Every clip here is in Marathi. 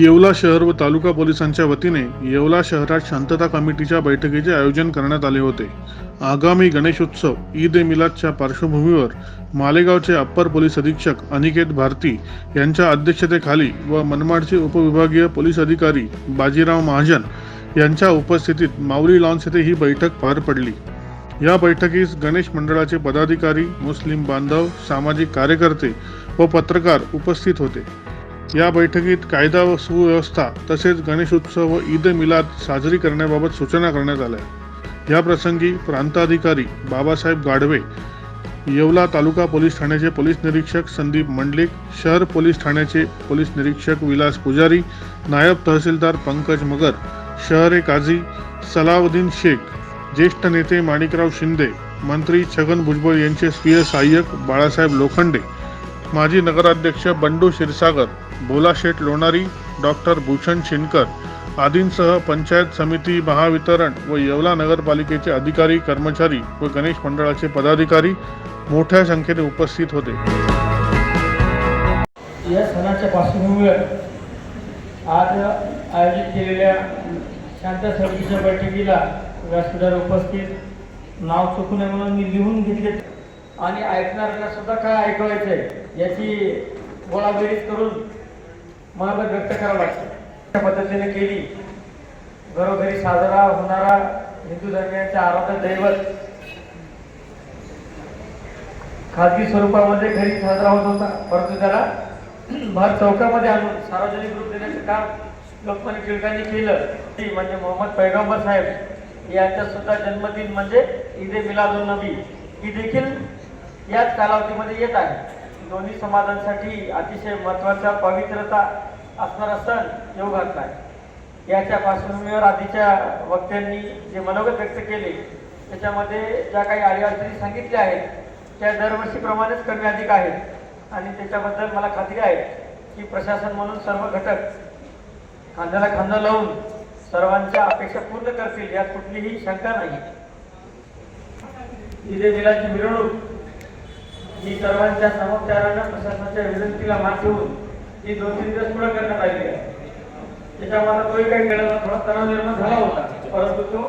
येवला शहर व तालुका पोलिसांच्या वतीने येवला शहरात शांतता कमिटीच्या बैठकीचे आयोजन करण्यात आले होते. आगामी गणेशोत्सव ईद ए मिलादच्या पार्श्वभूमीवर मालेगावचे अप्पर पोलीस अधीक्षक अनिकेत भारती यांच्या अध्यक्षतेखाली व मनमाडचे उपविभागीय पोलीस अधिकारी बाजीराव महाजन यांच्या उपस्थितीत माऊली लॉन्स येथे ही बैठक पार पडली. या बैठकीस गणेश मंडळाचे पदाधिकारी मुस्लिम बांधव सामाजिक कार्यकर्ते व पत्रकार उपस्थित होते. या बैठकीत कायदा व सुव्यवस्था तसेच गणेशोत्सव व ईद मिलाद साजरी करण्याबाबत सूचना करण्यात आल्या. या प्रसंगी प्रांताधिकारी बाबासाहेब गाढवे येवला तालुका पोलीस ठाण्याचे पोलीस निरीक्षक संदीप मंडलिक शहर पोलीस ठाण्याचे पोलीस निरीक्षक विलास पुजारी नायब तहसीलदार पंकज मगर शहर ए काझी सलाउद्दीन शेख ज्येष्ठ नेते माणिकराव शिंदे मंत्री छगन भुजबळ यांचे स्वीय सहाय्यक बाळासाहेब लोखंडे माजी नगराध्यक्ष बंडू क्षीरसागर भोलाशेठ लोणारी डॉक्टर भूषण शिनकर आदींसह पंचायत समिती महावितरण व येवला नगरपालिकेचे अधिकारी कर्मचारी व गणेश मंडळाचे पदाधिकारी मोठ्या संख्येने उपस्थित होते. या सणाच्या पार्श्वभूमीवर आज आयोजित केलेल्या शांता समितीच्या बैठकीला व्यासपीठावर उपस्थित नाव चुकू नये म्हणून मी लिहून घेतले. आणि ऐकणाऱ्यांना सुद्धा काय ऐकवायचं आहे याची गोळाबेरीज करून मनोगत व्यक्त करावं लागतं. त्या पद्धतीने केली. घरोघरी साजरा होणारा हिंदू धर्मियांचे आराध्य दैवत खाजगी स्वरूपामध्ये घरी साजरा होत होता. परंतु त्याला भर चौकामध्ये आणून सार्वजनिक रूप देण्याचं काम लोकमान्य टिळकांनी केलं. ती म्हणजे मोहम्मद पैगंबर साहेब यांचा सुद्धा जन्मदिन म्हणजे ईद ए मिलादुल नबी. ही देखील याच कालावधीमध्ये येत आहे. दोन्ही समाजांसाठी अतिशय महत्त्वाचा पवित्रता असणारा सण येऊ घातला आहे. याच्या पार्श्वभूमीवर आधीच्या वक्त्यांनी जे मनोगत व्यक्त केले त्याच्यामध्ये ज्या काही अडीअडचणी सांगितल्या आहेत त्या दरवर्षीप्रमाणेच कमी अधिक आहेत. आणि त्याच्याबद्दल मला खात्री आहे की प्रशासन म्हणून सर्व घटक खांद्याला खांदा लावून सर्वांच्या अपेक्षा पूर्ण करतील यात कुठलीही शंका नाही. ईदे मिलाची मिरवणूक ही सर्वांच्या समोपचारानं प्रशासनाच्या विनंतीला मान ठेवून ही दोन तीन दिवस पुढे करण्यात आली आहे. त्याच्या तोही काही केला थोडा तणाव निर्माण झाला होता. परंतु तो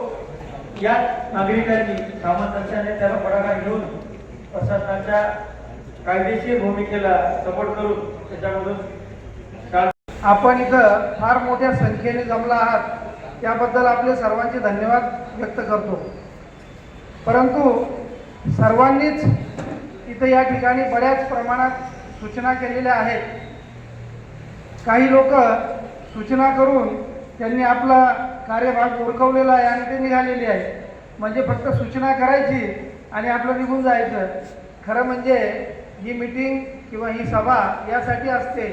या नागरिकांनी सामंतांच्या त्याला पुढाकार घेऊन प्रशासनाच्या कायदेशीर भूमिकेला सपोर्ट करून त्याच्यामधून आपण इथं फार मोठ्या संख्येने जमला आहात त्याबद्दल आपले सर्वांचे धन्यवाद व्यक्त करतो. परंतु सर्वांनीच इथं या ठिकाणी बऱ्याच प्रमाणात सूचना केलेल्या आहेत. काही लोक सूचना करून त्यांनी आपला कार्यभाग ओळखवलेला आहे आणि ते निघालेले आहे म्हणजे फक्त सूचना करायची आणि आपलं निघून जायचं. खरं म्हणजे ही मीटिंग किंवा ही सभा यासाठी असते.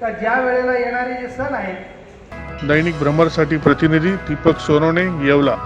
का ज्या वेळेला येणारे जे सण आहेत. दैनिक भ्रमरसाठी प्रतिनिधी दीपक सोनवणे येवला.